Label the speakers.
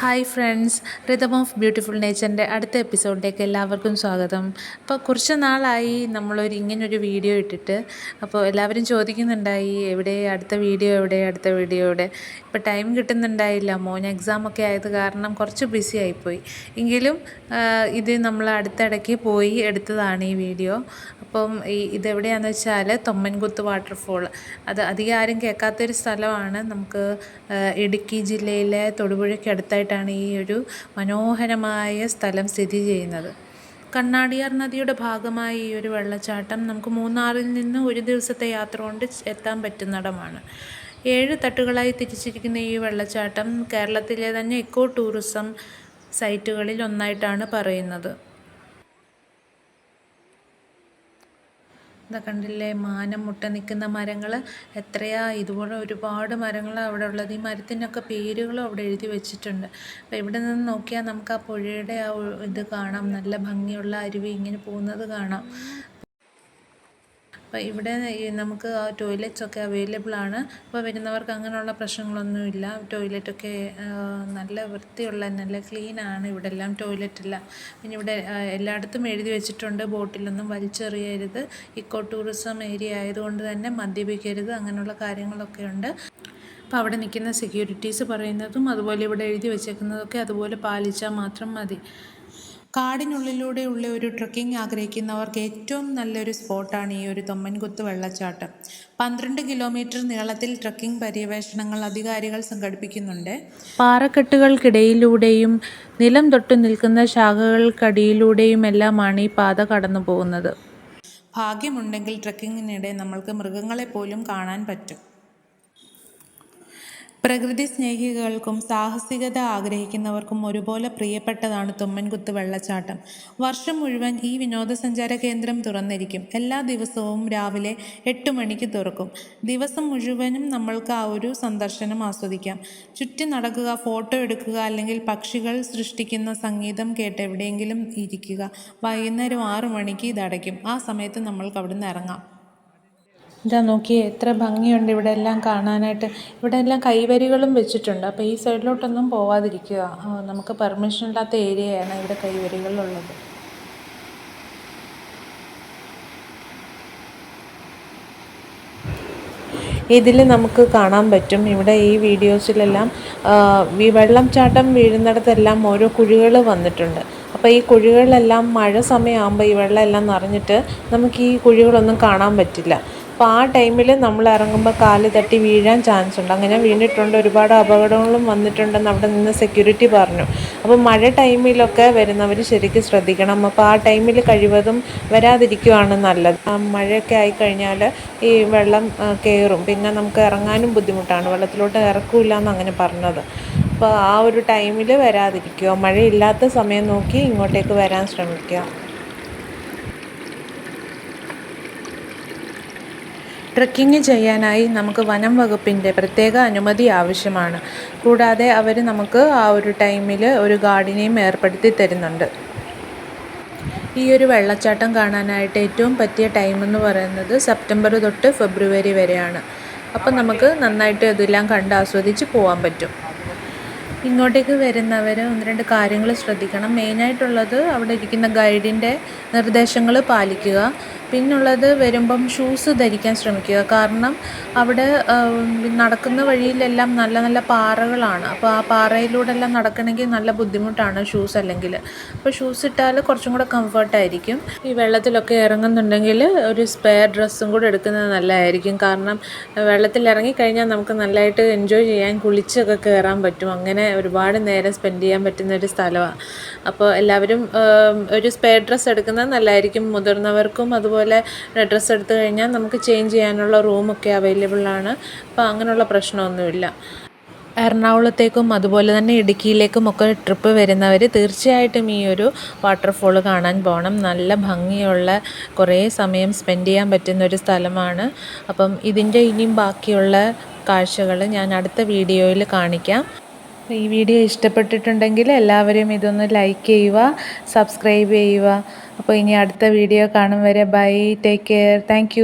Speaker 1: Hi friends rhythm of beautiful നേച്ചറിന്റെ അടുത്ത എപ്പിസോഡിലേക്ക് എല്ലാവർക്കും സ്വാഗതം. അപ്പോൾ കുറച്ച് നാളായി നമ്മളൊരു ഇങ്ങനൊരു വീഡിയോ ഇട്ടിട്ട് അപ്പോൾ എല്ലാവരും ചോദിക്കുന്നുണ്ടായി എവിടെ അടുത്ത വീഡിയോ എവിടെ അടുത്ത വീഡിയോ എവിടെ? ഇപ്പോൾ ടൈം കിട്ടുന്നുണ്ടായില്ല മോൻ എക്സാം ഒക്കെ ആയത് കാരണം കുറച്ച് ബിസി ആയിപ്പോയി. എങ്കിലും ഇത് നമ്മൾ അടുത്തിടയ്ക്ക് പോയി എടുത്തതാണ് ഈ വീഡിയോ. അപ്പം ഈ ഇതെവിടെയാണെന്ന് വെച്ചാൽ തൊമ്മൻകുത്ത് വാട്ടർഫോൾ അത് അധികം ആരും കേൾക്കാത്തൊരു സ്ഥലമാണ്. നമുക്ക് ഇടുക്കി ജില്ലയിലെ തൊടുപുഴയ്ക്ക് അടുത്തായിട്ടാണ് ഈ ഒരു മനോഹരമായ സ്ഥലം സ്ഥിതി ചെയ്യുന്നത്. കണ്ണാടിയാർ നദിയുടെ ഭാഗമായ ഈ ഒരു വെള്ളച്ചാട്ടം നമുക്ക് മൂന്നാറിൽ നിന്ന് ഒരു ദിവസത്തെ യാത്ര കൊണ്ട് എത്താൻ പറ്റുന്നിടമാണ് ഏഴ് തട്ടുകളായി തിരിച്ചിരിക്കുന്ന ഈ വെള്ളച്ചാട്ടം കേരളത്തിലെ തന്നെ എക്കോ ടൂറിസം സൈറ്റുകളിൽ ഒന്നായിട്ടാണ് പറയുന്നത്. ഇതാ കണ്ടില്ലേ മാനം മുട്ട നിൽക്കുന്ന മരങ്ങൾ എത്രയാ? ഇതുപോലെ ഒരുപാട് മരങ്ങൾ അവിടെ ഉള്ളത്. ഈ മരത്തിനൊക്കെ പേരുകളും അവിടെ എഴുതി വെച്ചിട്ടുണ്ട്. അപ്പോൾ ഇവിടെ നിന്ന് നോക്കിയാൽ നമുക്ക് ആ പുഴയുടെ ആ ഇത് കാണാം. നല്ല ഭംഗിയുള്ള അരുവി ഇങ്ങനെ പോകുന്നത് കാണാം. അപ്പോൾ ഇവിടെ നമുക്ക് ടോയ്ലറ്റ്സ് ഒക്കെ അവൈലബിൾ ആണ് അപ്പോൾ വരുന്നവർക്ക് അങ്ങനെയുള്ള പ്രശ്നങ്ങളൊന്നുമില്ല. ടോയ്ലറ്റൊക്കെ നല്ല വൃത്തിയുള്ള നല്ല ക്ലീൻ ആണ് ഇവിടെ എല്ലാം ടോയ്ലറ്റ് ഇല്ല പിന്നെ ഇവിടെ എല്ലായിടത്തും എഴുതി വെച്ചിട്ടുണ്ട്. ബോട്ടിലൊന്നും വലിച്ചെറിയരുത്. ഇക്കോ ടൂറിസം ഏരിയ ആയതുകൊണ്ട് തന്നെ മദ്യപിക്കരുത്. അങ്ങനെയുള്ള കാര്യങ്ങളൊക്കെ ഉണ്ട്. അപ്പോൾ അവിടെ നിൽക്കുന്ന സെക്യൂരിറ്റീസ് പറയുന്നതും അതുപോലെ ഇവിടെ എഴുതി വെച്ചേക്കുന്നതൊക്കെ അതുപോലെ പാലിച്ചാൽ മാത്രം മതി. കാടിനുള്ളിലൂടെയുള്ള ഒരു ട്രക്കിംഗ് ആഗ്രഹിക്കുന്നവർക്ക് ഏറ്റവും നല്ലൊരു സ്പോട്ടാണ് ഈ ഒരു തൊമ്മൻകുത്ത് വെള്ളച്ചാട്ടം. പന്ത്രണ്ട് കിലോമീറ്റർ നീളത്തിൽ ട്രക്കിംഗ് പര്യവേഷണങ്ങൾ അധികാരികൾ സംഘടിപ്പിക്കുന്നുണ്ട്. പാറക്കെട്ടുകൾക്കിടയിലൂടെയും നിലം തൊട്ട് നിൽക്കുന്ന ശാഖകൾക്കടിയിലൂടെയും എല്ലാമാണ് ഈ പാത കടന്നു പോകുന്നത് ഭാഗ്യമുണ്ടെങ്കിൽ ട്രക്കിങ്ങിനിടെ നമ്മൾക്ക് മൃഗങ്ങളെ പോലും കാണാൻ പറ്റും. പ്രകൃതി സ്നേഹികൾക്കും സാഹസികത ആഗ്രഹിക്കുന്നവർക്കും ഒരുപോലെ പ്രിയപ്പെട്ടതാണ് തുമ്മൻകുത്ത് വെള്ളച്ചാട്ടം. വർഷം മുഴുവൻ ഈ വിനോദസഞ്ചാര കേന്ദ്രം തുറന്നിരിക്കും. എല്ലാ ദിവസവും രാവിലെ എട്ട് മണിക്ക് തുറക്കും. ദിവസം മുഴുവനും നമ്മൾക്ക് ആ ഒരു സന്ദർശനം ആസ്വദിക്കാം. ചുറ്റി നടക്കുക ഫോട്ടോ എടുക്കുക അല്ലെങ്കിൽ പക്ഷികൾ സൃഷ്ടിക്കുന്ന സംഗീതം കേട്ട് എവിടെയെങ്കിലും ഇരിക്കുക. വൈകുന്നേരം ആറു മണിക്ക് ഇതടയ്ക്കും. ആ സമയത്ത് നമ്മൾക്ക് അവിടുന്ന് ഇറങ്ങാം. ഇതാ നോക്കിയേ എത്ര ഭംഗിയുണ്ട് ഇവിടെ എല്ലാം കാണാനായിട്ട്. ഇവിടെ എല്ലാം കൈവരികളും വെച്ചിട്ടുണ്ട്. അപ്പോൾ ഈ സൈഡിലോട്ടൊന്നും പോവാതിരിക്കുക. നമുക്ക് പെർമിഷൻ ഇല്ലാത്ത ഏരിയയാണ് ഇവിടെ കൈവരികളുള്ളത്. ഇതിൽ നമുക്ക് കാണാൻ പറ്റും. ഇവിടെ ഈ വീഡിയോസിലെല്ലാം ഈ വെള്ളം ചാട്ടം വീഴുന്നിടത്തെല്ലാം ഓരോ കുഴികൾ വന്നിട്ടുണ്ട്. അപ്പോൾ ഈ കുഴികളിലെല്ലാം മഴ സമയമാകുമ്പോൾ ഈ വെള്ളമെല്ലാം നിറഞ്ഞിട്ട് നമുക്ക് ഈ കുഴികളൊന്നും കാണാൻ പറ്റില്ല. അപ്പോൾ ആ ടൈമിൽ നമ്മൾ ഇറങ്ങുമ്പോൾ കാൽ തട്ടി വീഴാൻ ചാൻസ് ഉണ്ട്. അങ്ങനെ വീണിട്ടുണ്ട് ഒരുപാട് അപകടങ്ങളും വന്നിട്ടുണ്ടെന്ന് അവിടെ നിന്ന് സെക്യൂരിറ്റി പറഞ്ഞു. അപ്പോൾ മഴ ടൈമിലൊക്കെ വരുന്നവർ ശരിക്കും ശ്രദ്ധിക്കണം. അപ്പോൾ ആ ടൈമിൽ കഴിവതും വരാതിരിക്കുവാണ് നല്ലത്. മഴയൊക്കെ ആയിക്കഴിഞ്ഞാൽ ഈ വെള്ളം കയറും പിന്നെ നമുക്ക് ഇറങ്ങാനും ബുദ്ധിമുട്ടാണ്. വെള്ളത്തിലോട്ട് ഇറക്കില്ല എന്നങ്ങനെ പറഞ്ഞത്. അപ്പോൾ ആ ഒരു ടൈമിൽ വരാതിരിക്കുക. മഴയില്ലാത്ത സമയം നോക്കി ഇങ്ങോട്ടേക്ക് വരാൻ ശ്രമിക്കുക. ട്രക്കിംഗ് ചെയ്യാനായി നമുക്ക് വനം വകുപ്പിന്റെ പ്രത്യേക അനുമതി ആവശ്യമാണ്. കൂടാതെ അവർ നമുക്ക് ആ ഒരു ടൈമിൽ ഒരു ഗാർഡിനെയും ഏർപ്പെടുത്തി തരുന്നുണ്ട്. ഈ ഒരു വെള്ളച്ചാട്ടം കാണാനായിട്ട് ഏറ്റവും പറ്റിയ ടൈം എന്ന് പറയുന്നത് സെപ്റ്റംബർ തൊട്ട് ഫെബ്രുവരി വരെയാണ്. അപ്പം നമുക്ക് നന്നായിട്ട് ഇതെല്ലാം കണ്ട് ആസ്വദിച്ച് പോകാൻ പറ്റും. ഇങ്ങോട്ടേക്ക് വരുന്നവർ ഒന്ന് രണ്ട് കാര്യങ്ങൾ ശ്രദ്ധിക്കണം. മെയിനായിട്ടുള്ളത് അവിടെ ഇരിക്കുന്ന ഗൈഡിന്റെ നിർദ്ദേശങ്ങൾ പാലിക്കുക. പിന്നുള്ളത് വരുമ്പം ഷൂസ് ധരിക്കാൻ ശ്രമിക്കുക. കാരണം അവിടെ നടക്കുന്ന വഴിയിലെല്ലാം നല്ല നല്ല പാറകളാണ്. അപ്പോൾ ആ പാറയിലൂടെ എല്ലാം നടക്കണമെങ്കിൽ നല്ല ബുദ്ധിമുട്ടാണ് ഷൂസ് അല്ലെങ്കിൽ. അപ്പോൾ ഷൂസ് ഇട്ടാൽ കുറച്ചും കൂടെ കംഫർട്ടായിരിക്കും ഈ വെള്ളത്തിലൊക്കെ ഇറങ്ങുന്നുണ്ടെങ്കിൽ ഒരു സ്പെയർ ഡ്രസ്സും കൂടെ എടുക്കുന്നത് നല്ലതായിരിക്കും. കാരണം വെള്ളത്തിൽ ഇറങ്ങിക്കഴിഞ്ഞാൽ നമുക്ക് നല്ലതായിട്ട് എൻജോയ് ചെയ്യാൻ കുളിച്ചൊക്കെ കയറാൻ പറ്റും. അങ്ങനെ ഒരുപാട് നേരം സ്പെൻഡ് ചെയ്യാൻ പറ്റുന്ന ഒരു സ്ഥലമാണ് അപ്പോൾ എല്ലാവരും ഒരു സ്പെയർ ഡ്രസ്സ് എടുക്കുന്നത് നല്ലതായിരിക്കും. മുതിർന്നവർക്കും അതുപോലെ അതുപോലെ ഡ്രസ്സ് എടുത്തു കഴിഞ്ഞാൽ നമുക്ക് ചേഞ്ച് ചെയ്യാനുള്ള റൂമൊക്കെ അവൈലബിൾ ആണ്. അപ്പോൾ അങ്ങനെയുള്ള പ്രശ്നമൊന്നുമില്ല. എറണാകുളത്തേക്കും അതുപോലെ തന്നെ ഇടുക്കിയിലേക്കും ഒക്കെ ട്രിപ്പ് വരുന്നവർ തീർച്ചയായിട്ടും ഈ ഒരു വാട്ടർഫോൾ കാണാൻ പോകണം നല്ല ഭംഗിയുള്ള കുറേ സമയം സ്പെൻഡ് ചെയ്യാൻ പറ്റുന്ന ഒരു സ്ഥലമാണ്. അപ്പം ഇതിന്റെ ഇനിയും ബാക്കിയുള്ള കാഴ്ചകൾ ഞാൻ അടുത്ത വീഡിയോയിൽ കാണിക്കാം. ഈ വീഡിയോ ഇഷ്ടപ്പെട്ടിട്ടുണ്ടെങ്കിൽ എല്ലാവരും ഇതൊന്ന് ലൈക്ക് ചെയ്യുക സബ്സ്ക്രൈബ് ചെയ്യുക. അപ്പോൾ ഇനി അടുത്ത വീഡിയോ കാണും വരെ. Bye take care thank